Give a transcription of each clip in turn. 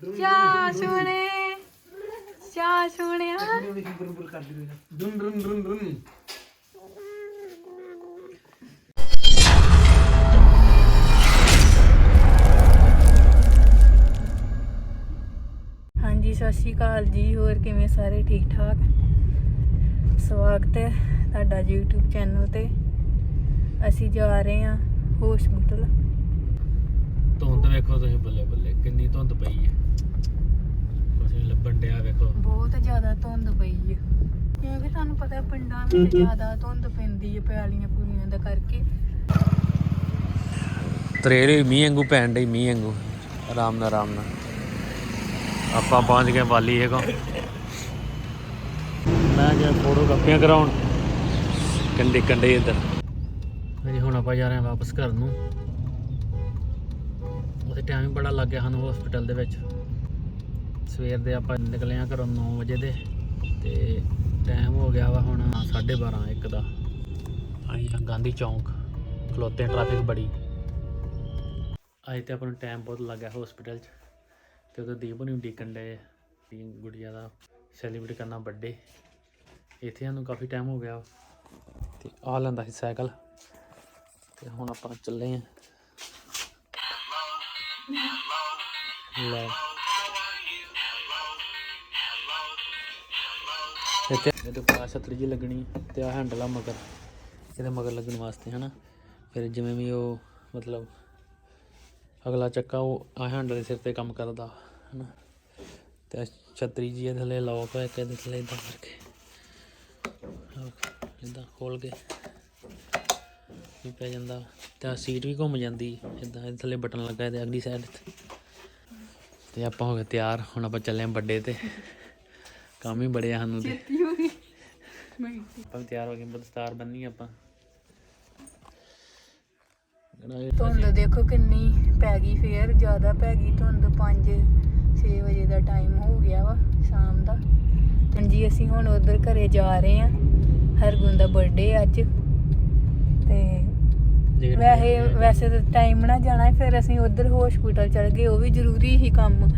ਚਾ ਸੋਹਣੇ ਚਾ ਸੋਹਣਿਆ ਵੇਖੀ ਬੁਰ ਬੁਰ ਕਰਦੀ ਰਹੀ। ਦੁਨ ਦੁਨ ਦੁਨ ਦੁਨ ਹਾਂਜੀ ਸਤਿ ਸ਼੍ਰੀ ਅਕਾਲ ਜੀ। ਹੋਰ ਕਿਵੇਂ ਸਾਰੇ ਠੀਕ ਠਾਕ? ਸਵਾਗਤ ਹੈ ਤੁਹਾਡਾ YouTube ਚੈਨਲ ਤੇ। ਅਸੀਂ ਜਾ ਰਹੇ ਹਾਂ ਹਸਪੀਟਲ। ਧੁੰਦ ਵੇਖੋ ਤੁਸੀਂ ਬੱਲੇ ਬੱਲੇ ਕਿੰਨੀ ਧੁੰਦ ਪਈ ਹੈ। ਡਿਆ ਵੇਖੋ। ਬਹੁਤ ਜ਼ਿਆਦਾ ਧੁੰਦ ਪਈ ਹੈ ਕਿਉਂਕਿ ਤੁਹਾਨੂੰ ਪਤਾ ਪਿੰਡਾਂ ਵਿੱਚ ਜ਼ਿਆਦਾ ਧੁੰਦ ਪੈਂਦੀ ਹੈ ਪਿਆਲੀਆਂ ਪੂਰੀਆਂ ਦਾ ਕਰਕੇ। ਤਰੇਰੇ ਮੀਂਹ ਵਾਂਗੂ ਪੈਣ ਡਈ ਮੀਂਹ ਵਾਂਗੂ। ਆਰਾਮ ਨਾਲ ਆਰਾਮ ਨਾਲ। ਆਪਾਂ ਪਹੁੰਚ ਗਏ ਵਾਲੀ ਇਹ ਕੋ ਮੈਂ ਗਿਆ ਫੋਟੋ ਕਾਪੀਆਂ ਕਰਾਉਣ। ਕੰਡੇ ਕੰਡੇ ਇੱਧਰ। ਹਾਂਜੀ ਹੁਣ ਆਪਾਂ ਜਾ ਰਹੇ ਹਾਂ ਵਾਪਸ ਘਰ ਨੂੰ। ਉੱਥੇ ਟਾਈਮ ਬੜਾ ਲੱਗ ਗਿਆ ਸਾਨੂੰ ਹਸਪੀਟਲ ਦੇ ਵਿੱਚ। ਸਵੇਰ ਦੇ ਆਪਾਂ ਨਿਕਲੇ ਆ ਘਰੋਂ 9 ਵਜੇ ਦੇ, ਤੇ ਟਾਈਮ ਹੋ ਗਿਆ ਵਾ ਹੁਣ 12:30 ਇੱਕ ਦਾ। ਆਈ ਹਾਂ ਗਾਂਧੀ ਚੌਂਕ, ਖਲੋਤੇ ਟ੍ਰੈਫਿਕ ਬੜੀ। ਅੱਜ ਤੇ ਆਪਾਂ ਨੂੰ ਟਾਈਮ ਬਹੁਤ ਲੱਗ ਗਿਆ ਹਸਪੀਟਲ 'ਚ, ਤੇ ਉਹਦਾ ਦੀਪ ਨੂੰ ਡੀਕਣ ਦੇ ਗੁੜੀਆ ਦਾ ਸੈਲੀਬ੍ਰੇਟ ਕਰਨਾ ਬਰਥਡੇ ਇੱਥੇ ਸਾਨੂੰ ਕਾਫੀ ਟਾਈਮ ਹੋ ਗਿਆ ਤੇ ਆ ਲੈਂਦਾ ਸੀ ਸਾਈਕਲ, ਤੇ ਹੁਣ ਆਪਾਂ ਚੱਲੇ ਆਂ। ਲੈ। ਇੱਥੇ। ਇਹਦੇ ਉੱਪਰ ਛਤਰੀ ਜੀ ਲੱਗਣੀ ਤੇ ਆ ਹੈਂਡਲ ਆ ਮਗਰ। ਇਹਦੇ ਮਗਰ ਲੱਗਣ ਵਾਸਤੇ, ਹਨਾ? ਫਿਰ ਜਿਵੇਂ ਵੀ ਉਹ, ਮਤਲਬ, ਅਗਲਾ ਚੱਕਾ, ਉਹ ਆ ਹੈਂਡਲ ਦੇ ਸਿਰ ਤੇ ਕੰਮ ਕਰਦਾ, ਹਨਾ? ਤੇ ਆਹ ਛਤਰੀ ਜੀ ਇਹਦੇ ਥੱਲੇ ਲੌਕ ਹੋਇਆ ਕਿ ਇਹਦੇ ਥੱਲੇ ਇਦਾਂ ਕਰਕੇ। ਇਦਾਂ ਖੋਲ ਕੇ ਵੀ ਪੈ ਜਾਂਦਾ। ਤੇ ਸੀਟ ਵੀ ਘੁੰਮ ਜਾਂਦੀ ਇਦਾਂ ਇਹਦੇ ਥੱਲੇ ਬਟਨ ਲੱਗਾ ਇਹਦੇ ਅਗਲੀ ਸਾਈਡ ਤੇ। ਤੇ ਆਪਾਂ ਹੋ ਗਏ ਤਿਆਰ, ਹੁਣ ਆਪਾਂ ਚੱਲੇ ਆਂ ਵੱਡੇ ਤੇ। ਕੰਮ ਹੀ ਬੜੇ ਆ ਸਾਨੂੰ ਤੇ। ਆਪਾਂ ਵੀ ਤਿਆਰ ਹੋ ਗਏ ਦਸਤਾਰ ਬੰਨੀ ਆਪਾਂ। ਧੁੰਦ ਦੇਖੋ ਕਿੰਨੀ ਪੈ ਗਈ ਫੇਰ ਜ਼ਿਆਦਾ ਪੈ ਗਈ ਧੁੰਦ 5 6 ਵਜੇ ਦਾ ਟਾਈਮ ਹੋ ਗਿਆ ਵਾ ਸ਼ਾਮ ਦਾ। ਹਾਂਜੀ ਅਸੀਂ ਹੁਣ ਉਧਰ ਘਰੇ ਜਾ ਰਹੇ ਹਾਂ ਹਰਗੁਣ ਦਾ ਬਰਥਡੇ ਅੱਜ। ਤੇ ਵੈਸੇ ਵੈਸੇ ਤਾਂ ਟਾਈਮ ਨਾਲ ਜਾਣਾ ਫਿਰ ਅਸੀਂ ਉਧਰ ਹਸਪੀਟਲ ਚਲ ਗਏ ਉਹ ਵੀ ਜ਼ਰੂਰੀ ਹੀ ਕੰਮ।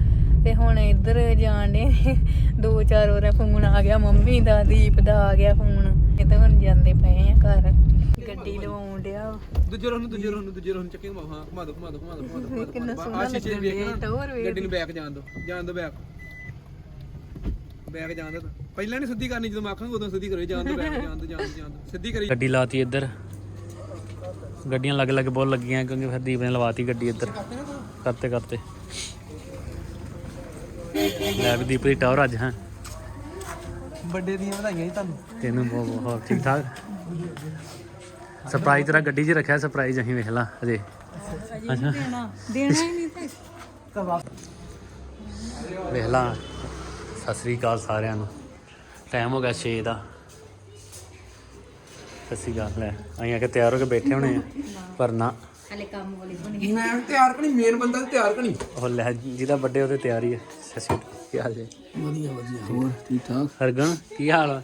ਤੇ ਹੁਣ ਇੱਧਰ ਜਾਣ ਦੇ ਦੋ ਚਾਰ ਵਾਰ ਫੋਨ ਆ ਗਿਆ ਮੰਮੀ ਦਾ ਦੀਪ ਦਾ ਆ ਗਿਆ ਫੋਨ। ਇਹ ਤਾਂ ਹੁਣ ਜਾਂਦੇ ਪਏ ਆ ਘਰ। ਗੱਡੀ ਲਵਾਉਣ ਡਿਆ। ਦੂਜੇ ਰੋਹ ਨੂੰ ਦੂਜੇ ਰੋਹ ਨੂੰ ਦੂਜੇ ਰੋਹ ਨੂੰ ਚੱਕੇ ਘੁਮਾ। ਹਾਂ ਘੁਮਾ ਦੋ ਘੁਮਾ ਦੋ ਘੁਮਾ ਦੋ ਘੁਮਾ ਦੋ, ਕਿੰਨਾ ਸੋਹਣਾ ਵੇਖ। ਗੱਡੀ ਨੂੰ ਬੈਕ ਜਾਣ ਦੋ ਜਾਣ ਦੋ ਬੈਕ। ਬੈਕ ਜਾਣ ਦੋ। ਪਹਿਲਾਂ ਨਹੀਂ ਸਿੱਧੀ ਕਰਨੀ ਜਦੋਂ ਮੈਂ ਆਖਾਂਗਾ ਉਦੋਂ ਸਿੱਧੀ ਕਰੋ ਜਾਣ ਦੋ ਬੈਕ ਜਾਣ ਦੋ ਜਾਣ ਦੋ ਜਾਣ ਦੋ। ਸਿੱਧੀ ਕਰੀ। ਗੱਡੀ ਲਾਤੀ ਇੱਧਰ। ਗੱਡੀਆਂ ਲੱਗ ਲੱਗ ਬਹੁਤ ਲੱਗੀਆਂ ਕਿਉਂਕਿ ਫਿਰ ਦੀਪ ਨੇ ਲਵਾਤੀ ਗੱਡੀ ਇੱਧਰ। ਕਰਤੇ ਕਰਤੇ। ਲੈ ਵੀ ਦੀਪ ਦੀ ਟਾਵਰ ਅੱਜ ਹਾਂ। ਵੱਡੇ ਦੀਆਂ ਵਧਾਈਆਂ ਜੀ ਤੁਹਾਨੂੰ। ਤੈਨੂੰ ਬਹੁਤ ਬਹੁਤ ਠੀਕ ਠਾਕ? ਸਰਪ੍ਰਾਈਜ਼ ਤੇਰਾ ਗੱਡੀ 'ਚ ਰੱਖਿਆ ਸਰਪ੍ਰਾਈਜ਼ ਅਸੀਂ ਵੇਖ ਲਾ ਅਜੇ ਅੱਛਾ। ਦੇਣਾ। ਦੇਣਾ ਹੀ ਨਹੀਂ ਤੇ। ਵੇਖ ਲਾ ਸਤਿ ਸ੍ਰੀ ਅਕਾਲ ਸਾਰਿਆਂ ਨੂੰ। ਟਾਈਮ ਹੋ ਗਿਆ 6 ਦਾ। ਸਤਿ ਸ੍ਰੀ ਅਕਾਲ ਲੈ ਅਸੀਂ ਆ ਕੇ ਤਿਆਰ ਹੋ ਕੇ ਬੈਠੇ ਹੋਣੇ ਆ ਪਰ ਨਾ। ਮੈਂ ਤਿਆਰ ਕਣੀ ਮੇਨ ਬੰਦਾ ਤੇ ਤਿਆਰ ਕਣੀ ਉਹ ਲੈ ਜਿਹਦਾ ਵੱਡੇ ਉਹਦੇ ਤਿਆਰ ਹੀ ਹੈ ਸਤਿ ਸ੍ਰੀ ਅਕਾਲ ਕੀ ਹਾਲ ਜੀ ਵਧੀਆ ਵਧੀਆ। ਹੋਰ ਠੀਕ ਠਾਕ? ਹਰਗਨ ਕੀ ਹਾਲ ਆ?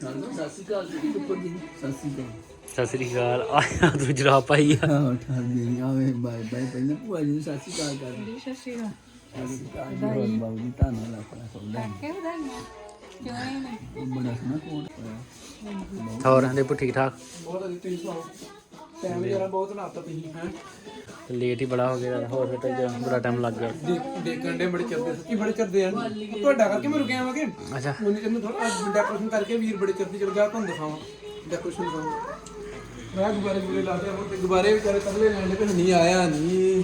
ਸਤਿ ਸ਼੍ਰੀ ਅਕਾਲ। ਜੀ ਉੱਪਰ ਜੀ ਸਤਿ ਸ਼੍ਰੀ ਅਕਾਲ ਸਤਿ ਸ੍ਰੀ ਅਕਾਲ ਆਇਆ ਤੂੰ ਜਰਾ ਪਾਈ ਆ। ਹਾਂ ਠਾਕ ਜੀ ਆਵੇ ਬਾਏ ਬਾਏ। ਪਹਿਲਾਂ ਭੂਆ ਜੀ ਨੂੰ ਸਤਿ ਸ਼੍ਰੀ ਅਕਾਲ ਕਰ ਸਤਿ ਸ਼੍ਰੀ ਅਕਾਲ। ਸਤਿ ਸ਼੍ਰੀ ਅਕਾਲ ਜੀ ਹੋਰ ਬਾਬੂ ਜੀ ਧੰਨਵਾਦ ਆਪਣਾ ਸੌਦਾ ਕਿ ਵਧਾਈਆਂ ਕਿਉਂ ਨਹੀਂ? ਨੇ ਬੜਾ ਸੋਹਣਾ ਕੋਟ ਹੋਰ ਦੇ ਠੀਕ ਠਾਕ? ਬਹੁਤ ਵਧੀਆ ਤੁਸੀਂ ਸੁਣਾਓ? ਟਾਈਮ ਜਰਾ ਬਹੁਤ ਲਾਤਾ ਤੁਸੀਂ ਹੈ। ਲੇਟ ਹੀ ਬੜਾ ਹੋ ਗਿਆ ਹੋਰ ਫਿਰ ਤਾਂ ਬੜਾ ਟਾਈਮ ਲੱਗ ਗਿਆ। ਦੇਖਣ ਦੇ ਬੜੇ ਚਰਦੇ ਸੱਚੀ ਬੜੇ ਚਰਦੇ ਆ। ਤੁਹਾਡਾ ਕਰਕੇ ਮੈਂ ਰੁਕਿਆ ਵਾਂਗੇ ਅੱਛਾ। ਉਹਨੇ ਕਹਿੰਦਾ ਥੋੜਾ ਡੈਕੋਰੇਸ਼ਨ ਕਰਕੇ ਵੀਰ ਬੜੇ ਚਰਦੇ ਚਲ ਗਿਆ ਤੁਹਾਨੂੰ ਦਿਖਾਵਾਂ ਡੈਕੋਰੇਸ਼ਨ ਦਿਖਾਵਾਂ। ਮੈਂ ਗੁਬਾਰੇ ਗੁਬਾਰੇ ਲਾ ਦਿਆ ਤੇ ਗੁਬਾਰੇ ਵਿਚਾਰੇ ਤਗਲੇ ਲੈਣ ਦੇ ਨਹੀਂ ਆਇਆ ਨਹੀਂ।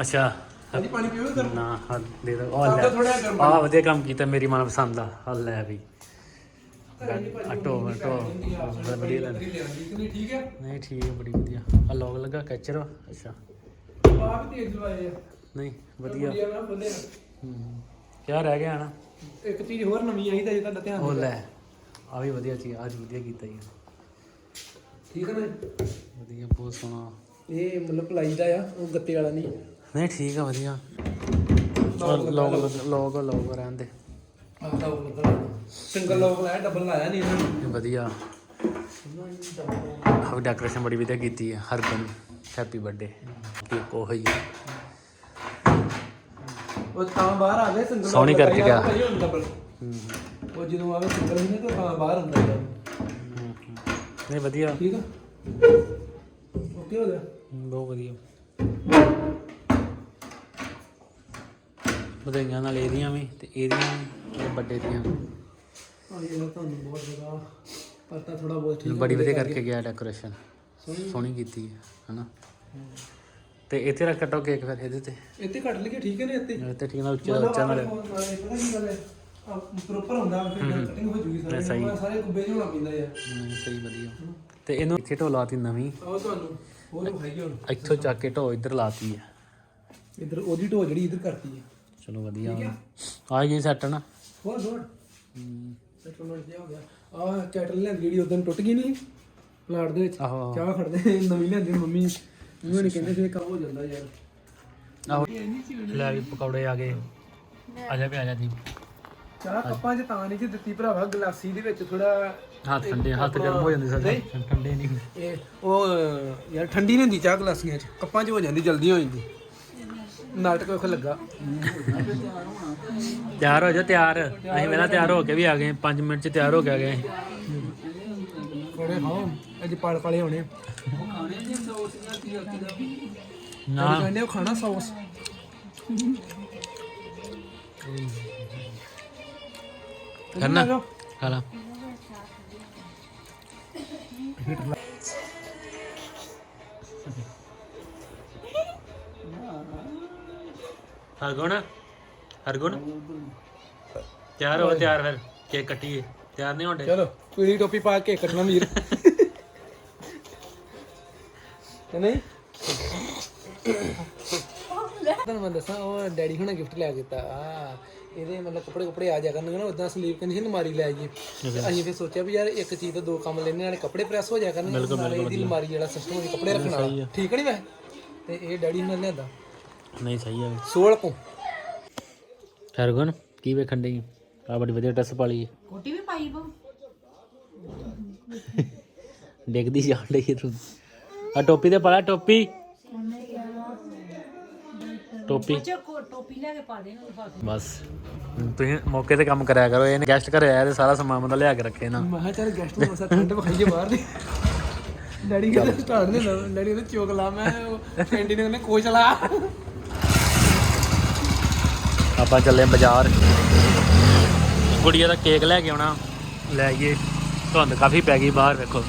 ਅੱਛਾ। ਹਾਂਜੀ ਪਾਣੀ ਪੀਓ ਕਰ ਨਾ ਹਾਂ ਦੇ ਦੋ। ਆ ਲੈ। ਥੋੜਾ ਗਰਮ ਆ ਵਧੀਆ ਕੰਮ ਕੀਤਾ ਮੇਰੀ ਮਨ ਪਸੰਦ ਆ ਆ ਲੈ ਵੀ। ਅਟੋ ਅਟੋ ਬੜਾ ਵਧੀਆ ਲੱਗ ਨਹੀਂ ਠੀਕ ਹੈ ਨਹੀਂ ਠੀਕ ਹੈ ਬੜੀ ਵਧੀਆ। ਆ ਲੋਗ ਲੱਗਾ ਕੈਚਰ ਅੱਛਾ। ਆਪ ਤੇਜ਼ ਲਵਾਏ ਆ। ਨਹੀਂ ਵਧੀਆ। ਵਧੀਆ ਨਾ ਬੰਦੇ ਹੂੰ ਕਿਆ ਰਹਿ ਗਿਆ ਨਾ ਇੱਕ ਚੀਜ਼ ਹੋਰ ਨਵੀਂ ਆਈ ਤਾਂ ਜੇ ਤੁਹਾਡਾ ਧਿਆਨ ਉਹ ਲੈ ਆ ਵੀ ਵਧੀਆ ਚੀਜ਼ ਅੱਜ ਵਧੀਆ ਕੀਤਾ ਜੀ। ਠੀਕ ਹੈ ਨਾ? ਵਧੀਆ ਬਹੁਤ ਸੋਹਣਾ। ਇਹ ਮਤਲਬ ਪਲਾਈ ਦਾ ਆ ਉਹ ਗੱਤੇ ਵਾਲਾ ਨਹੀਂ। ਨਹੀਂ ਠੀਕ ਆ ਵਧੀਆ। ਲੋਗ ਲੋਗ ਲੋਗ ਰਹਿਣ ਦੇ। ਆਹ ਤਾਂ ਉਹ ਲੱਗਾ ਸਿੰਗਲ ਲੋਕ ਲਾਇਆ ਡਬਲ ਲਾਇਆ ਨਹੀਂ ਇਹਨਾਂ ਨੇ। ਵਧੀਆ। ਆ ਡੈਕੋਰੇਸ਼ਨ ਬੜੀ ਵਧੀਆ ਕੀਤੀ ਹੈ ਹਰ ਦਿਨ ਹੈਪੀ ਬਰਥਡੇ ਕੇਕ ਉਹ ਹੀ ਹੈ ਉਹ ਤਾਂ ਬਾਹਰ ਆ ਗਏ ਸਿੰਗਲ ਸੋਹਣੀ ਕਰਕੇ ਗਿਆ। ਉਹ ਜਦੋਂ ਆਵੇ ਸਿੰਗਲ ਹੀ ਨਹੀਂ ਤਾਂ ਤਾਂ ਬਾਹਰ ਹੁੰਦਾ ਨਹੀਂ ਵਧੀਆ। ਠੀਕ ਆ? ਓਕੇ ਹੋ ਗਿਆ? ਬਹੁਤ ਵਧੀਆ। ਵਧਾਈਆਂ ਨਾਲ ਇਹਦੀਆਂ ਵੀ ਤੇ ਇਹਦੀਆਂ ਵੱਡੇ ਦੀਆਂ ਵੀ। ਹਾਂ ਇਹ ਤੁਹਾਨੂੰ ਬਹੁਤ ਜ਼ਿਆਦਾ ਪਤਾ ਥੋੜਾ ਬਹੁਤ ਠੀਕ ਬੜੀ ਵਧੀਆ ਕਰਕੇ ਗਿਆ ਡੈਕੋਰੇਸ਼ਨ ਸੋਹਣੀ ਕੀਤੀ ਹੈ ਹਨਾ? ਤੇ ਇੱਥੇ ਰੱਖ ਕੱਟੋ ਕੇਕ ਫਿਰ ਇਹਦੇ ਤੇ। ਇੱਥੇ ਕੱਟ ਲਈਏ ਠੀਕ ਹੈ ਨੇ ਇੱਥੇ? ਇੱਥੇ ਠੀਕ ਨਾਲ ਉੱਚਾ ਉੱਚਾ ਨਾਲ। ਪਤਾ ਕੀ ਗੱਲ ਹੈ। ਪ੍ਰੋਪਰ ਹੁੰਦਾ ਫਿਰ ਕਟਿੰਗ ਹੋ। ਜੂਗੀ ਸਾਰੇ। ਸਹੀ। ਉਹ ਸਾਰੇ ਕੁੱਬੇ ਜਿਹਾ ਹੋਣਾ ਪੈਂਦਾ ਯਾਰ। ਨਹੀਂ, ਸਹੀ ਵਧੀਆ। ਤੇ ਇਹਨੂੰ ਇੱਥੇ ਢੋ ਲਾਤੀ ਨਵੀਂ। ਆਓ ਤੁਹਾਨੂੰ ਹੋਰ ਵਿਖਾਈਏ ਹੁਣ। ਇੱਥੋਂ ਚੱਕ ਕੇ ਢੋ ਇੱਧਰ ਲਾਤੀ ਹੈ। ਇੱਧਰ ਉਹਦੀ ਢੋ ਜਿਹੜੀ ਇੱਧਰ ਕਰਤੀ ਹੈ। ਚਲੋ ਵਧੀਆ। ਆ। ਗਈ ਸੈੱਟ ਨਾ ਹੋਰ ਹੋਰ। ਸੈਟਲਮੈਂਟ ਜਿਹਾ ਹੋ ਗਿਆ। ਆਹ ਕੈਟਲ ਲੈਂਦੀ ਜਿਹੜੀ ਉਦੋਂ ਟੁੱਟ ਗਈ ਨਹੀਂ ਪਲਾਟ ਦੇ ਵਿੱਚ। ਆਹੋ ਆਹੋ। ਚਾਹ ਖੜਦੇ ਨਵੀਂ ਲੈਂਦੀ ਮੰਮੀ। ਮੰਮੀ ਨੇ ਕਹਿੰਦੇ ਸੀ ਕੰਮ ਹੋ ਜਾਂਦਾ ਯਾਰ। ਆਹੋ। ਲੈ ਵੀ ਪਕੌੜੇ ਆ ਗਏ। ਆ ਜਾ ਵੀ ਆ ਜਾ ਦੀ ਚਾਹ ਕੱਪਾਂ 'ਚ ਤਾਂ ਨਹੀਂ ਸੀ ਦਿੱਤੀ ਭਰਾਵਾ ਗਲਾਸੀ ਦੇ ਵਿੱਚ ਥੋੜਾ ਹੱਥ ਠੰਡੇ ਹੱਥ ਗਰਮ ਹੋ ਜਾਂਦੇ ਸਾਡੇ। ਠੰਡੇ ਨਹੀਂ। ਇਹ ਉਹ ਯਾਰ ਠੰਡੀ ਨਹੀਂ ਹੁੰਦੀ ਚਾਹ ਗਲਾਸੀਆਂ 'ਚ। ਕੱਪਾਂ 'ਚ ਹੋ ਜਾਂਦੀ ਜਲਦੀ ਹੋ ਜਾਂਦੀ। ਨਾਟਕ ਉਹ ਲੱਗਾ। ਤਿਆਰ ਹੋ ਜਾ ਤਿਆਰ। ਅਸੀਂ ਪਹਿਲਾਂ ਤਿਆਰ ਹੋ ਕੇ ਵੀ ਆ ਗਏ 5 ਮਿੰਟ ਚ ਤਿਆਰ ਹੋ ਕੇ ਆ ਗਏ ਕੋੜੇ ਖਾਓ। ਅੱਜ ਪਾਲ ਪਾਲੇ ਹੋਣੇ। ਨਾ। ਕਹਿੰਦੇ ਉਹ ਖਾਣਾ ਸੌਸ। ਕਰਨਾ ਖਾ ਲਾ। ਹਰਗੁਣ? ਹਰਗੁਣ? ਤਿਆਰ ਹੋ ਤਿਆਰ ਫਿਰ। ਕੇਕ ਕੱਟੀਏ। ਤਿਆਰ ਨਹੀਂ ਹੁੰਦੇ? ਚਲੋ ਪੀਲੀ ਟੋਪੀ ਪਾ ਕੇ ਕੱਟਣਾ ਵੀਰ। ਨਹੀਂ? ਤੁਹਾਨੂੰ ਮੈਂ ਦੱਸਾਂ ਉਹ ਡੈਡੀ ਹੁਣੇ ਗਿਫਟ ਲਿਆ ਕੀਤਾ ਆ ਇਹਦੇ ਮਤਲਬ ਕੱਪੜੇ ਕੱਪੜੇ ਆ ਜਾ ਕਰਨਗੇ ਨਾ ਉਦਾਂ ਸਲੀਪ ਕੰਨੀ ਅਲਮਾਰੀ ਲੈ ਤੇ ਅਸੀਂ ਫਿਰ ਸੋਚਿਆ ਵੀ ਯਾਰ ਇੱਕ ਚੀਜ਼ ਤੋਂ ਦੋ ਕੰਮ ਲੈਣੇ ਨਾਲੇ ਕੱਪੜੇ ਪ੍ਰੈਸ ਹੋ ਜਾ ਕਰਨਗੇ ਨਾਲੇ ਇਹਦੀ ਅਲਮਾਰੀ ਜਿਹੜਾ ਸਿਸਟਮ ਹੈ ਕੱਪੜੇ ਰੱਖਣ ਠੀਕ ਨਹੀਂ ਵੈਸੇ ਤੇ ਇਹ ਡੈਡੀ ਹੁਣੇ ਲਿਆਂਦਾ। ਨਹੀਂ ਸਹੀ ਆ। ਸੋਲ ਕੋ। ਹਰਗੁਣ ਕੀ ਵੇਖਣ ਡਈ? ਆ ਬੜੀ ਵਧੀਆ ਡਰੈਸ ਪਾ ਲਈ ਕੋਟੀ ਵੀ ਪਾਈ ਬੋ ਡਿੱਗਦੀ ਜਾਣ ਡਈ ਤੂੰ। ਆ ਟੋਪੀ ਤੇ ਪਾ ਲੈ ਟੋਪੀ। ਟੋਪੀ ਟੋਪੀ ਲੈ ਕੇ ਪਾ ਦੇ ਨਾ ਬਸ। ਤੁਸੀਂ ਮੌਕੇ ਤੇ ਕੰਮ ਕਰਿਆ ਕਰੋ ਇਹਨੇ ਗੈਸਟ ਘਰੇ ਆਇਆ ਤੇ ਸਾਰਾ ਸਮਾਨ ਬੰਦਾ ਲਿਆ ਕੇ ਰੱਖੇ ਨਾ। ਮੈਂ ਕਿਹਾ ਚੱਲ ਗੈਸਟ ਨੂੰ ਮਸਾ ਠੰਡ ਵਿਖਾਈਏ ਬਾਹਰ ਦੀ। ਡੈਡੀ ਕਹਿੰਦੇ ਸਟਾਰਟ ਦੇ ਲਓ ਡੈਡੀ ਕਹਿੰਦੇ ਚੋਕ ਲਾ ਮੈਂ ਕੈਂਟੀਨ ਕਹਿੰਦੇ ਕੋਚ ਲਾ। ਆਪਾਂ ਚੱਲੇ ਬਾਜ਼ਾਰ। ਗੁੜੀਆ ਦਾ ਕੇਕ ਲੈ ਕੇ ਆਉਣਾ। ਲੈ ਆਈਏ। ਧੁੰਦ ਕਾਫੀ ਪੈ ਗਈ ਬਾਹਰ ਵੇਖੋ।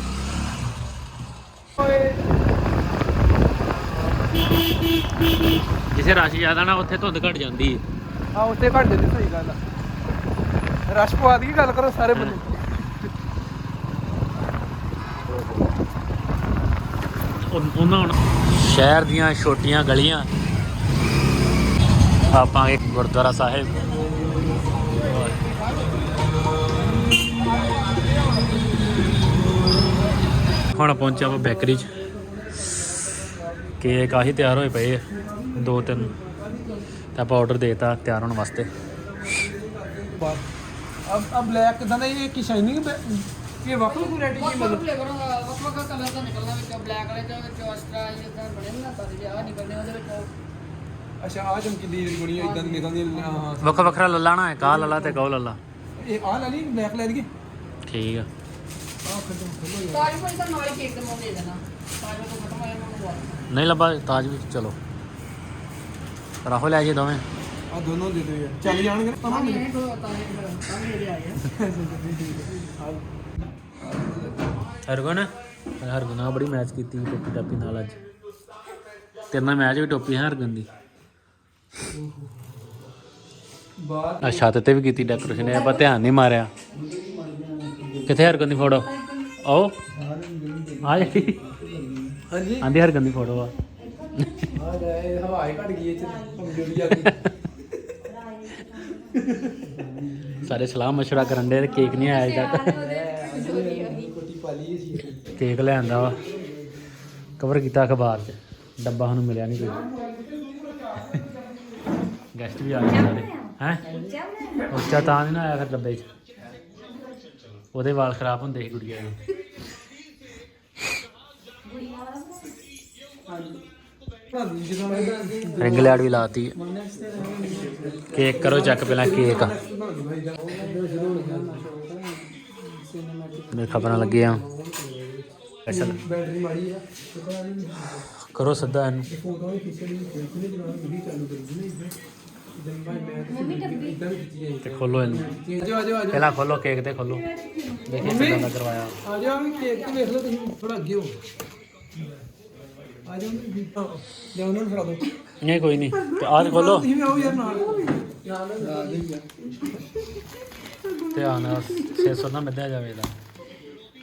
ਜਿਸੇ ਰਸ਼ ਜ਼ਿਆਦਾ ਨਾ ਉੱਥੇ ਧੁੰਦ ਘਟ ਜਾਂਦੀ ਹੈ ਆ ਉੱਤੇ ਘੱਟ ਜਾਂਦੀ ਸਹੀ ਗੱਲ ਆ। ਰਸ਼ ਪਵਾ ਦੀ ਗੱਲ ਕਰੋ ਸਾਰੇ ਬੰਦੇ। ਉਹ- ਉਹਨਾਂ ਹੁਣ ਸ਼ਹਿਰ ਦੀਆਂ ਛੋਟੀਆਂ ਗਲੀਆਂ। ਆਪਾਂ ਇੱਕ ਗੁਰਦੁਆਰਾ ਸਾਹਿਬ। ਹੁਣ ਪਹੁੰਚਿਆ ਆਪਾਂ ਬੇਕਰੀ 'ਚ। ਕੇਕ ਆਹੀ ਤਿਆਰ ਹੋਏ ਪਏ ਆ ਦੋ ਤਿੰਨ। ਤੇ ਆਪਾਂ ਆਰਡਰ ਦੇਤਾ ਤਿਆਰ ਹੋਣ ਵਾਸਤੇ। ਅਬ ਅਬ ਬਲੈਕ ਕਿਦਾਂ ਦਾ ਇਹ ਕੀ ਸ਼ਾਈਨਿੰਗ ਇਹ ਵੱਖ ਵੱਖ ਵੈਰਾਈਟੀ ਕੀ ਮਤਲਬ ਫਲੇਵਰ ਵੱਖ ਵੱਖ ਕਲਰ ਦਾ ਨਿਕਲਣਾ ਵਿੱਚ ਬਲੈਕ ਵਾਲੇ ਚ ਵਿੱਚ ਐਕਸਟਰਾ ਜਿੱਦਾਂ ਬਣੇ ਨਾ ਤਾਂ ਜਿਆ ਨਿਕਲਣੇ ਉਹਦੇ ਵਿੱਚ। ਅੱਛਾ ਆ ਚਮਕੀਲੀ ਜਿਹੜੀ ਬਣੀ ਇਦਾਂ ਦੀ ਨਿਕਲਦੀ ਹਾਂ ਵੱਖ ਵੱਖਰਾ ਲੱਲਾ ਨਾ ਇੱਕ ਆਹ ਲੱਲਾ ਤੇ ਕਹੋ ਲੱਲਾ ਇਹ ਆ ਲੈ ਲਈ ਬਲੈਕ ਲੈ ਲਈਏ? ਠੀਕ ਆ। ਆ ਖੱਡੋ ਖੱਡੋ ਤਾਜ ਭਾਈ ਤਾਂ ਨਾਲ ਹੀ ਕੇਕ ਦੇ ਮੋਂ ਦੇ ਦੇਣਾ। ਤਾਜ ਤੋਂ ਖਤਮ ਹੋਇਆ ਮੈਂ ਮੰਗਵਾ ਨਹੀਂ ਲੱਭਾ ਤਾਜ ਵੀ ਚਲੋ। ਰਾਹੁਲ ਆ ਜੀ ਦੋਵੇਂ। ਆ ਦੋਨੋਂ ਦੇ ਦਿਓ ਯਾਰ। ਚੱਲ ਜਾਣਗੇ ਨਾ ਤਾਂ ਆਇਆ ਹਰਗੁਣ ਹਰਗੁਣ ਨਾਲ ਬੜੀ ਮੈਚ ਕੀਤੀ ਟੋਪੀ ਟਾਪੀ ਨਾਲ ਅੱਜ। ਤੇਰੇ ਨਾਲ ਮੈਚ ਵੀ ਟੋਪੀ ਹੈ ਹਰਗੁਣ ਦੀ। ਬਾਅਦ ਆ ਛੱਤ ਤੇ ਵੀ ਕੀਤੀ ਡੈਕੋਰੇਸ਼ਨ ਇਹ ਆਪਾਂ ਧਿਆਨ ਨਹੀਂ ਮਾਰਿਆ। ਕਿੱਥੇ ਹਰਗੁਣ ਦੀ ਫੋਟੋ? ਆਓ। ਆ ਜੀ ਹਾਂਜੀ। ਆਂਦੀ ਹਰਗੁਣ ਦੀ ਫੋਟੋ ਆ। ਆ ਜਾਏ ਹਵਾ ਹੀ ਘਟ ਗਈ ਇਹ ਚ ਕਮਜ਼ੋਰੀ ਆ ਗਈ ਸਾਰੇ ਸਲਾਹ ਮਸ਼ਵਰਾ ਕਰਨ ਦੇ ਕੇਕ ਨਹੀਂ ਆਇਆ ਅਜੇ ਤੱਕ। ਕੇਕ ਲੈ ਆਂਦਾ ਵਾ। ਕਵਰ ਕੀਤਾ ਅਖਬਾਰ 'ਚ। ਡੱਬਾ ਸਾਨੂੰ ਮਿਲਿਆ ਨਹੀਂ ਕੋਈ। ਗੈਸਟ ਵੀ ਆ ਗਏ ਸਾਰੇ। ਹੈ? ਉੱਚਾ ਤਾਂ ਨਹੀਂ ਨਾ ਆਇਆ ਫਿਰ ਡੱਬੇ 'ਚ। ਉਹਦੇ ਵਾਲ ਖਰਾਬ ਹੁੰਦੇ ਸੀ ਗੁੜੀਆ ਦੇ। ਰਿੰਗ ਲੈਟ ਵੀ ਲਾਤੀ। ਕੇਕ ਕਰੋ ਚੈੱਕ ਪਹਿਲਾਂ ਕੇਕ। ਮੇਰੇ ਖਬਰਾਂ ਲੱਗੀਆਂ। ਸਪੈਸ਼ਲ ਕਰੋ ਸਿੱਧਾ ਇਹਨੂੰ। ਤੇ ਖੋਲੋ ਇਹਨੂੰ। ਆਜੋ ਆਜੋ ਆਜੋ। ਪਹਿਲਾਂ ਖੋਲੋ ਕੇਕ ਤੇ ਖੋਲੋ। ਦੇਖੀ ਕਿੱਦਾਂ ਦਾ ਕਰਵਾਇਆ। ਆ ਜਾਓ ਵੀ ਕੇਕ ਤੇ ਵੇਖ ਲਓ ਤੁਸੀਂ ਥੋੜਾ ਅੱਗੇ ਹੋ ਆ ਜਾਓ ਵੀ ਜਾਂ ਉਹਨਾਂ ਨੂੰ ਫੜਾ ਦਿਓ। ਨਹੀਂ ਕੋਈ ਨਹੀਂ। ਤੇ ਆਹ ਤੇ ਖੋਲੋ। ਤੁਸੀਂ ਵੀ ਆਓ ਯਾਰ ਨਾਲ। ਦੇ ਧਿਆਨ ਨਾਲ 600 ਨਾ ਮਿੱਧਿਆ ਜਾਵੇ ਇਹਦਾ।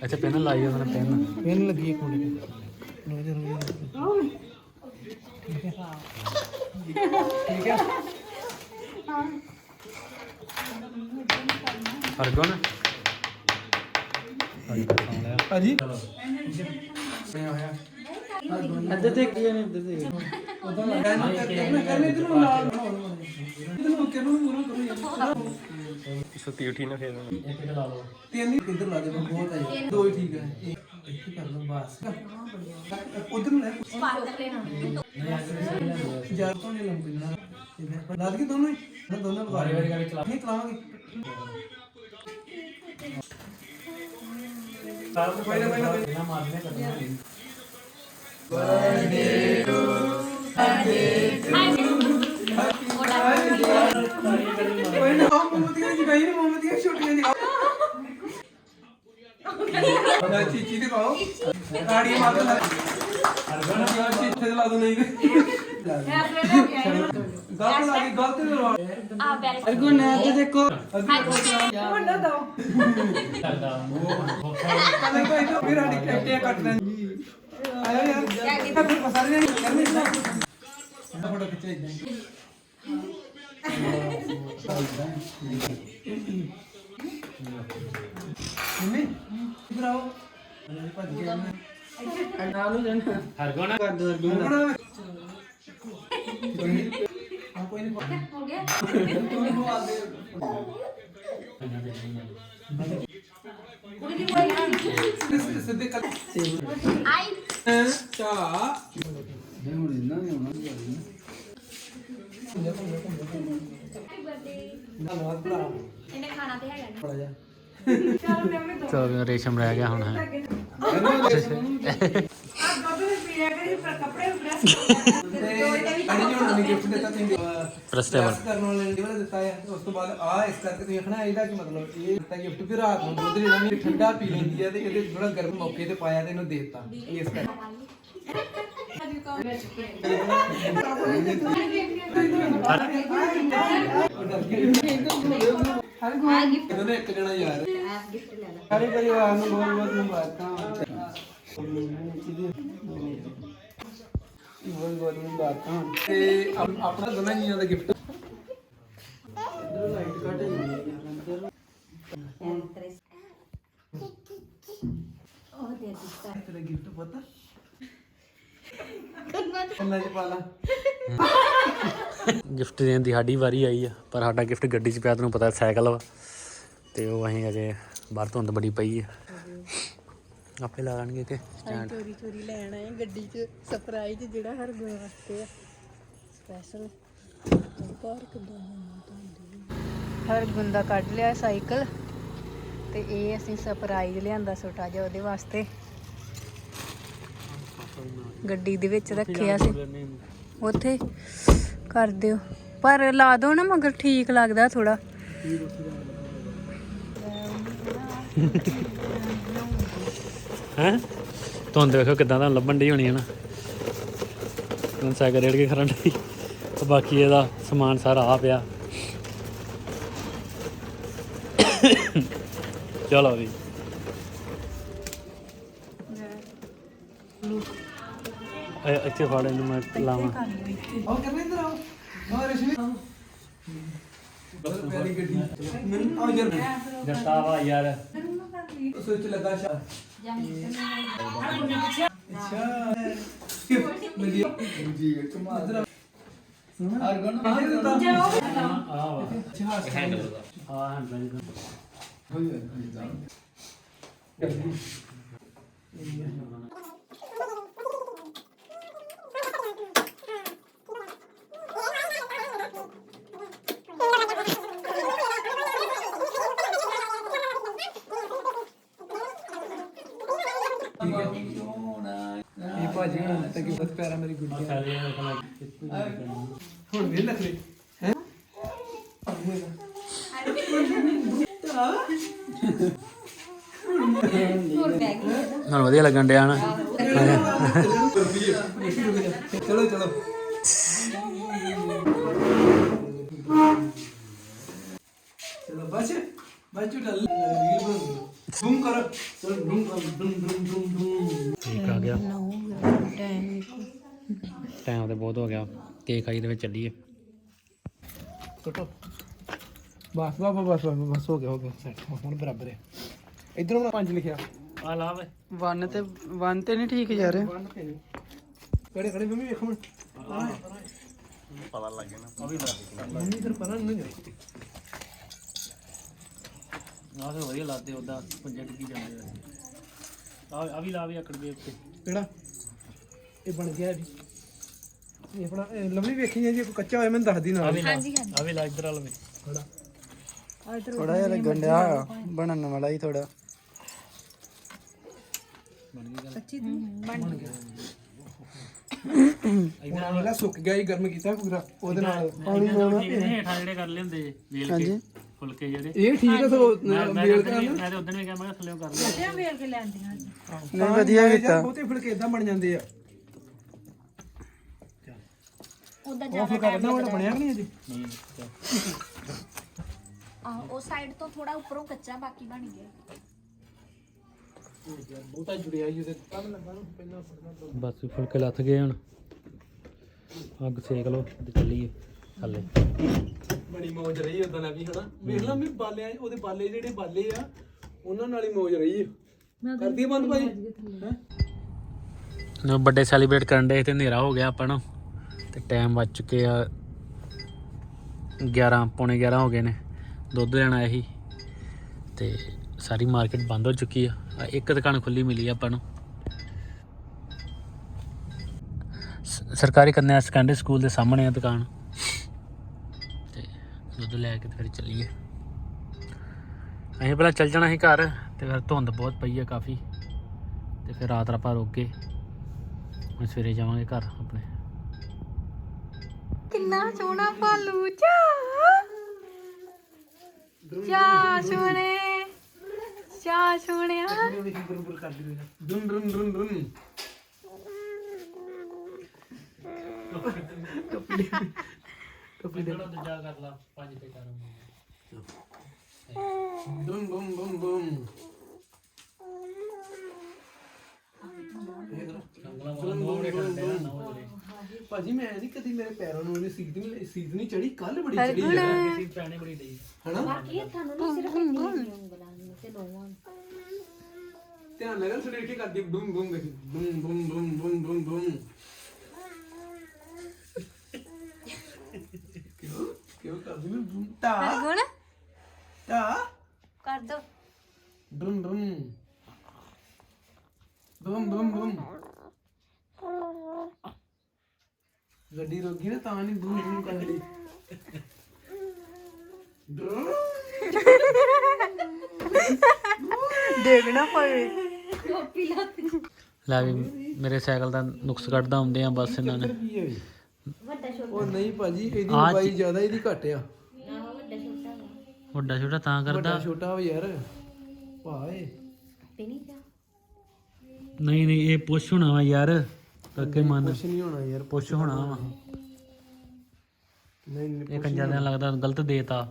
ਅੱਛਾ ਪੈਨ ਲਾਈ ਉਹਨਾਂ ਨੇ ਪੈਨ। ਮੈਨੂੰ ਲੱਗੀ ਇੱਕ ਮਿੰਟ ਨੋਜਰ ਹੋ ਠੀਕ ਹੈ। ਹਰਗੁਣ ਹਾਂਜੀ ਸੌਂ ਲਿਆ ਭਾਜੀ ਅੱਧੇ ਤੇ ਕੀ ਨੇ ਅੱਧੇ ਤੇ ਉਦੋਂ ਲੱਗਾ ਨਾ ਕਰਨੇ ਕਰਨੇ ਇਧਰ ਨਾਲ ਇਧਰ ਨੂੰ ਕਿਹਨੂੰ ਮੂਰੋਂ ਕਰੋ ਯਾਰ ਸੁੱਤੀ ਉੱਠੀ ਨਾ ਫੇਰ। ਇੱਕ ਤੇ ਲਾ ਲਓ। ਤਿੰਨ ਹੀ ਇੱਧਰ ਲਾ ਦੇ ਬਹੁਤ ਹੈ ਦੋ ਹੀ ਠੀਕ ਹੈ ਇੱਕ ਇੱਥੇ ਕਰ ਲਓ ਬਸ। ਉਧਰ ਨੂੰ ਲੈ ਯਾਰ ਤੋਂ ਨਹੀਂ ਲੰਬੀ ਨਾ। ਇਧਰ ਲਾ ਕੇ ਦੋਨੋਂ ਹੀ। ਨਾ ਦੋਨੋਂ ਲਗਾ ਵਾਰੀ ਵਾਰੀ ਕਰਕੇ ਚਲਾ ਨਹੀਂ ਚਲਾਵਾਂਗੇ। ਕੋਈ ਨਾ ਕੋਈ ਨਾ ਬਿਨਾ ਮਾਰਨੇ ਕਰਨਾ ਕੋਈ ਨਾ ਆਹ ਮੋਮਬਤੀਆਂ ਜਗਾਈ ਨਾ ਮੋਮਬਤੀਆਂ ਛੋਟੀਆਂ ਜਗਾਓ ਨਾ ਚੀਚੀ ਤੇ ਪਾਓ। ਗਾੜੀ ਮਾਰ ਦੋ ਹਰਗਣ ਚੀਚੇ ਤੇ ਲਾ ਦੋ ਨਹੀਂ ਗਲਤ ਲਾ ਕੇ ਗਲਤ ਤੇ ਲਵਾ ਹਰਗਣ ਨੇ ਤੇ ਦੇਖੋ ਕਰਦਾ ਕਹਿੰਦੇ ਭਾਈ ਤਾਂ ਫਿਰ ਸਾਡੀ ਕੈਟੇ ਕੱਟ ਲੈਂਦੀ ਆਇਆ ਯਾਰ ਇਹ ਤਾਂ ਫਿਰ ਪਸਾਰ ਨਹੀਂ ਕਰਨੀ ਨਾ ਫੋਟੋ ਖਿੱਚੇ ਇਦਾਂ ਮੰਮੀ ਇਧਰ ਆਓ ਅਰੇ ਭੱਜ ਗਿਆ ਮੈਂ ਨਾਲ ਨੂੰ ਜਾਣਾ ਹਰਗੁਣ ਕਰ ਦੋ ਬਣਾ ਕੋਈ ਨਹੀਂ ਆ ਕੋਈ ਨਹੀਂ ਹੋ ਗਿਆ? ਤੂੰ ਨੂੰ ਆ ਦੇ ਸਿੱਧੇ ਕਰ ਆਈ। ਚਾ ਧੰਨਵਾਦ ਭਰਾ ਇਹਨੇ ਖਾਣਾ ਤੇ ਹੈਗਾ ਬੜਾ ਜਾ ਚਲੋ ਰੇਸ਼ਮ ਰਹਿ ਗਿਆ ਹੁਣ ਹੈ ਗਿਫਟ ਦਿੱਤਾ ਤੁਸੀਂ ਪ੍ਰਸਟੇਬਲ ਕਰਨ ਵਾਲੇ ਨੇ ਜਿਹੜਾ ਦਿੱਤਾ ਹੈ ਉਸ ਤੋਂ ਬਾਅਦ ਆ ਇਸ ਕਰਕੇ ਤੁਸੀਂ ਆਖਣਾ ਇਹਦਾ ਕੀ ਮਤਲਬ ਇਹ ਦਿੱਤਾ ਗਿਫਟ ਵੀ ਰਾਤ ਨੂੰ ਦੁੱਧ ਜਿਹੜਾ ਵੀ ਠੰਡਾ ਪੀ ਲੈਂਦੀ ਹੈ ਤੇ ਇਹਦੇ ਥੋੜਾ ਗਰਮ ਮੌਕੇ ਤੇ ਪਾਇਆ ਤੇ ਇਹਨੂੰ ਦੇ ਦਿੱਤਾ ਇਸ ਕਰਕੇ ਇਹਨਾਂ ਨੇ ਇੱਕ ਜਣਾ ਯਾਰ। ਸਾਰੇ ਪਰਿਵਾਰ ਨੂੰ ਬਹੁਤ ਬਹੁਤ ਮੁਬਾਰਕਾਂ। ਬਹੁਤ ਬਹੁਤ ਮੁਬਾਰਕਾਂ। ਤੇ ਆਪ- ਆਪਣਾ ਦੋਨਾਂ ਜੀਆਂ ਦਾ ਗਿਫਟ ਲਾਈਟ ਕੱਟ ਉਹ ਦੇ ਦਿੱਤਾ। ਤੇਰਾ ਗਿਫਟ ਪਤਾ। ਕੰਨਾਂ ਚ ਪਾ ਲਾ? ਗਿਫਟ ਦੇਣ ਦੀ ਸਾਡੀ ਵਾਰੀ ਆਈ ਆ ਪਰ ਸਾਡਾ ਗਿਫਟ ਗੱਡੀ 'ਚ ਪਿਆ ਤੈਨੂੰ ਪਤਾ ਸਾਈਕਲ ਵਾ। ਤੇ ਉਹ ਅਸੀਂ ਅਜੇ ਬਾਹਰ ਧੁੰਦ ਬੜੀ ਪਈ ਆ। ਆਪੇ ਲਾ ਲੈਣਗੇ ਕਿ ਸਟੈਂਡ। ਚੋਰੀ ਚੋਰੀ ਲੈਣ ਆਏ ਗੱਡੀ 'ਚ ਸਰਪ੍ਰਾਈਜ਼ ਜਿਹੜਾ ਹਰ ਗੁਣ ਵਾਸਤੇ ਆ। ਸਪੈਸ਼ਲ ਪਾਰ ਕਿਦਾਂ ਹਰ ਗੁੰਦਾ ਕੱਢ ਲਿਆ ਸਾਈਕਲ ਤੇ ਇਹ ਅਸੀਂ ਸਰਪ੍ਰਾਈਜ਼ ਲਿਆਂਦਾ ਛੋਟਾ ਜਿਹਾ ਉਹਦੇ ਵਾਸਤੇ। ਗੱਡੀ ਦੇ ਵਿੱਚ ਰੱਖਿਆ ਸੀ। ਉੱਥੇ ਕਰ ਦਿਓ। ਪਰ ਲਾ ਦੋ ਨਾ, ਮਗਰ ਠੀਕ ਲੱਗਦਾ ਥੋੜਾ ਹੈ? ਧੁੰਦ ਵੇਖੋ ਕਿਦਾਂ ਦਾ ਲੱਭਣ ਦੀ ਹੋਣੀ ਹੈ ਨਾ। ਹੁਣ ਸਾਈਕਲ ਰੇੜ ਕੇ ਖਰਨ ਦੀ ਬਾਕੀ ਇਹਦਾ ਸਮਾਨ ਸਾਰਾ ਆ ਪਿਆ। ਚਲੋ ਵੀ ਇਹ ਇੱਥੇ ਫੜ ਇਹਨੂੰ ਮੈਂ ਲਾਵਾਂ। ਆਓ ਕਰਨੇ ਇਧਰ ਆਓ। ਆਹ ਰਸ਼ਮੀ। ਬਹੁਤ ਪਿਆਰੀ ਗੱਡੀ। ਮੈਨੂੰ ਆਓ ਯਾਰ। ਜੱਟਾ ਵਾ ਯਾਰ ਸੋਚ ਲੱਗਾ ਸ਼ਾ ਅੱਛਾ। ਵਧੀਆ। ਜੀ ਕਮਾਲ ਹਰ ਗਣ ਆ ਵਾ ਹੈਂਡਲ ਆ। ਹੈਂਡਲ ਹੁਣ ਤੱਕ ਬਹੁਤ ਪਿਆਰਾ ਮੇਰੀ ਗੁੱਡੀਆ ਹੁਣ ਵੀ ਲੱਖ ਲੈ ਹੈ? ਹੁਣ ਵਧੀਆ ਲੱਗਣ ਡਿਆ ਨਾ। ਚਲੋ ਚਲੋ। ਚਲੋ ਬਸ। ਬੂਮ ਕਰ ਚਲ ਬੂਮ ਕਰ ਬੂਮ ਬੂਮ ਬੂਮ ਬੂਮ ਠੀਕ ਆ ਗਿਆ। ਟਾਈਮ ਟਾਈਮ ਤੇ ਬਹੁਤ ਹੋ ਗਿਆ। ਕੇਕ ਖਾਈ ਦੇ ਵਿੱਚ ਚੱਲੀਏ। ਟੋਟੋ ਬਸ ਬਸ ਬਸ ਬਸ ਬਸ ਹੋ ਗਿਆ ਹੋ ਗਿਆ। ਸੈਟ ਹੁਣ ਬਰਾਬਰ ਹੈ। ਇਧਰੋਂ ਹੁਣ ਪੰਜ ਲਿਖਿਆ। ਆ ਲਾ ਵੇ। ਵਨ ਤੇ ਵਨ ਤੇ ਨਹੀਂ ਠੀਕ ਯਾਰ। ਕਿਹੜੇ ਖੜੇ ਮੰਮੀ ਵੇਖੋ ਹੁਣ। ਪਤਾ ਲੱਗ ਗਿਆ ਨਾ। ਮੰਮੀ ਇਧਰ ਪਤਾ ਨਹੀਂ ਗਿਆ ਆਹ ਤੇ ਵਧੀਆ ਲੱਗਦੇ ਉਦਾਂ ਪੁੰਜੇ ਟਿੱਕੀ ਜਾਂਦੇ ਆ। ਆ ਵੀ ਲਾ ਵੀ ਅਕੜ ਦੇ ਉੱਤੇ। ਕਿਹੜਾ? ਇਹ ਬਣ ਗਿਆ ਵੀ ਇਹ ਆਪਣਾ ਇਹ ਲੰਮੀ ਵੇਖੀ ਹੈ ਜੇ ਕੋਈ ਕੱਚਾ ਹੋਇਆ ਮੈਨੂੰ ਦੱਸ ਦੀ ਆ ਨਾਲ ਵੀ ਲਾ ਆ ਵੀ ਲਾ ਇੱਧਰ ਵਾਲ ਵੇ। ਥੋੜਾ ਜਿਹਾ ਲੱਗਣ ਡਿਆ ਬਣਨ ਵਾਲਾ ਹੀ ਥੋੜਾ ਹੁਣ ਵਾਲਾ ਸੁੱਕ ਗਿਆ ਹੀ ਗਰਮ ਕੀਤਾ ਪੂਰਾ ਉਹਦੇ ਨਾਲ। ਪਾਣੀ ਲਾਉਣਾ ਹੇਠਾਂ ਜਿਹੜੇ ਕਰ ਲੈਂਦੇ ਵੇਲ ਕੇ ਫੁਲਕੇ ਜਿਹੜੇ। ਇਹ ਠੀਕ ਹੈ ਸੋ ਮੈਂ ਮੈਂ ਤਾਂ ਉਦਣ ਵੀ- ਮੈਂ ਤੇ ਉਦੋਂ ਵੀ ਕਿਹਾ ਮੈਂ ਥੱਲੇ ਕਰ ਲਿਆ ਨਹੀਂ ਵਧੀਆ ਕੀਤਾ। ਬਹੁਤੇ ਫੁਲਕੇ ਇਦਾਂ ਬਣ ਜਾਂਦੇ ਆ। ਉਦਾਂ ਉਹ ਫੁਲਕਾ ਬੰਨਾ ਵਾਲਾ ਬਣਿਆ ਕਿ ਨਹੀਂ ਅਜੇ? ਆਹ ਉਹ ਸਾਈਡ ਤੋਂ ਥੋੜਾ ਉੱਪਰੋਂ ਕੱਚਾ ਬਾਕੀ ਬਣ ਗਿਆ। ਬਹੁਤਾ ਜੁੜਿਆ ਹੀ ਉਹਦੇ ਤਦ ਲੱਗਾ ਨੂੰ ਪਹਿਲਾਂ ਫੜਨਾ ਬਸ ਫੁਲਕੇ ਲੱਥ ਗਏ ਹੁਣ। ਅੱਗ ਸੇਕ ਲਓ ਤੇ ਚੱਲੀਏ ਥੱਲੇ। ਬੜੀ ਮੌਜ ਰਹੀ ਉਦਾਂ ਨਾ ਵੀ ਹਨਾ? ਵੇਖ ਲਾ ਮੈਂ ਬਾਲੇ ਉਹਦੇ ਬਾਲੇ ਜਿਹੜੇ ਬਾਲੇ ਆ ਉਹਨਾਂ ਨਾਲ ਹੀ ਮੌਜ ਰਹੀ ਆ। ਕਰਦੀ ਆ ਬੰਦ ਭਾਈ? ਹੈਂ? ਨੂੰ ਬਰਥਡੇ ਸੈਲੀਬ੍ਰੇਟ ਕਰਨ ਦੇ ਤੇ ਹਨੇਰਾ ਹੋ ਗਿਆ ਆਪਾਂ ਨੂੰ। ਤੇ ਟਾਈਮ ਵੱਜ ਚੁੱਕੇ ਆ 11 ਪੌਣੇ 11 ਹੋ ਗਏ ਨੇ। ਦੁੱਧ ਲੈਣ ਆਇਆ ਸੀ। ਤੇ ਸਾਰੀ ਮਾਰਕੀਟ ਬੰਦ ਹੋ ਚੁੱਕੀ ਆ। ਇੱਕ ਦੁਕਾਨ ਖੁੱਲੀ ਮਿਲੀ ਆ ਆਪਾਂ ਨੂੰ। ਸ- ਸਰਕਾਰੀ ਕੰਨਿਆ ਸੈਕੰਡਰੀ ਸਕੂਲ ਦੇ ਸਾਹਮਣੇ ਆ ਦੁਕਾਨ। ਦੁੱਧ ਲੈ ਕੇ ਤੇ ਫਿਰ ਚੱਲੀਏ। ਅਸੀਂ ਪਹਿਲਾਂ ਚੱਲ ਜਾਣਾ ਸੀ ਘਰ ਤੇ ਫਿਰ ਧੁੰਦ ਬਹੁਤ ਪਈ ਆ ਕਾਫੀ। ਤੇ ਫਿਰ ਰਾਤ ਆਪਾਂ ਰੁਕ ਗਏ। ਹੁਣ ਸਵੇਰੇ ਜਾਵਾਂਗੇ ਘਰ ਆਪਣੇ। ਕਿੰਨਾ ਸੋਹਣਾ ਭਾਲੂ ਚਾ ਚਾ ਸੋਹਣੇ ਚਾ ਸੋਹਣਿਆ ਡੁਨ ਡੁਨ ਡੁਨ ਡੁਨ ਦੂਜਾ ਕਰ ਲਾ ਪੰਜ ਤੇ ਕਰ ਡੁਨ ਡੁਨ ਡੁਨ ਡੁਨ ਭਾਜੀ ਮੈਂ ਨਹੀਂ ਕਦੀ ਮੇਰੇ ਪੈਰਾਂ ਨੂੰ ਇਹਨੇ ਸੀਤ ਨਹੀਂ ਸੀਤ ਨਹੀਂ ਚੜੀ ਕੱਲ ਬੜੀ ਚੜੀ ਯਾਰ ਸੀ ਪੈਣੇ ਬੜੀ ਡਈ। ਹਨਾ? ਬਾਕੀ ਹੱਥਾਂ ਨੂੰ ਨਹੀਂ ਸਿਰਫ ਇੰਨੀ ਉਂਗਲਾਂ ਨੂੰ ਤੇ ਦੋਵਾਂ ਨੂੰ ਧਿਆਨ ਲਗਾ ਸਰੀਰ ਕੀ ਕਰਦੀ ਡੂਮ ਡੂਮ ਦੇਖੀ ਡੂਮ ਡੂਮ ਡੂਮ ਡੂਮ ਗੁਣ ਕਰ ਦੋ। ਡੂਮ ਗੱਡੀ ਰੋਕੀ ਨਾ ਤਾਂ ਨਹੀਂ ਡੂਮ ਡੂਮ ਕਰਦੀ ਡੂਮ ਦੇਖਣਾ ਪਵੇ ਲੈ ਵੀ ਮੇਰੇ ਸਾਈਕਲ ਦਾ ਨੁਕਸ ਕੱਢਦਾ ਹੁੰਦੇ ਆ ਬਸ ਇਹਨਾਂ ਨੇ। ਉਹ ਨਹੀਂ ਭਾਜੀ ਇਹਦੀ ਆਹ ਲੰਬਾਈ ਜ਼ਿਆਦਾ ਇਹਦੀ ਘੱਟ ਆ। ਆਹ ਵੱਡਾ ਛੋਟਾ ਵਾ ਵੱਡਾ ਛੋਟਾ ਤਾਂ ਕਰਦਾ। ਵੱਡਾ ਛੋਟਾ ਹੋ ਯਾਰ। ਭਾਏ ਨਹੀਂ ਨਹੀਂ ਨਹੀਂ ਇਹ ਪੁੱਛ ਹੋਣਾ ਵਾ ਯਾਰ। ਕਰਕੇ ਮਨ। ਕੁਛ ਨਹੀਂ ਹੋਣਾ ਯਾਰ ਪੁੱਛ ਹੋਣਾ ਵਾ। ਨਹੀਂ ਨਹੀਂ ਇਹ ਕੰਜਾ ਦਾ ਲੱਗਦਾ ਗਲਤ ਦੇਤਾ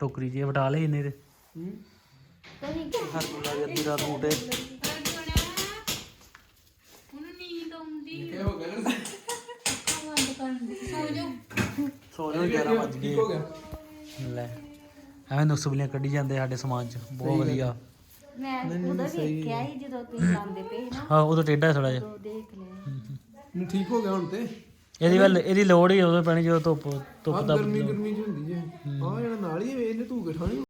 ਟੋਕਰੀ ਜੀ ਵਟਾ ਲਏ ਇਹਨੇ ਤੇ। ਹੂੰ? ਅੱਧੀ ਰਾਤ ਮੂਟੇ ਕੀ ਹੋ ਗਿਆ ਸੋ ਜੋ 11 ਵਜ ਕੀ ਹੋ ਗਿਆ। ਲੈ ਐਵੇਂ ਨੁਕਸ ਬਲੀਆਂ ਕੱਢੀ ਜਾਂਦੇ ਸਾਡੇ ਸਮਾਜ ਚ। ਬਹੁਤ ਵਧੀਆ। ਮੈਂ ਉਹਦਾ ਵੇਖਿਆ ਸੀ ਜਦੋਂ ਤੁਸੀਂ ਲਾਉਂਦੇ ਪਏ ਨਾ। ਹਾਂ ਉਦੋਂ ਟੇਢਾ ਥੋੜਾ ਜਿਹਾ। ਉਹ ਦੇਖ ਲਿਆ। ਠੀਕ ਹੋ ਗਿਆ ਹੁਣ ਤੇ। ਇਹਦੀ ਵੱਲ ਇਹਦੀ ਲੋੜ ਹੀ ਉਦੋਂ ਪੈਣੀ ਜਦੋਂ ਧੁੱਪ ਧੁੱਪ ਆਹ ਦਾ ਗਰਮੀ ਗਰਮੀ ਚ ਹੁੰਦੀ ਜੇ ਆਹ ਜਿਹੜਾ ਨਾਲ ਹੀ ਹੈ, ਇਹਨੇ ਧੂ ਕੇ ਠਾਣੀ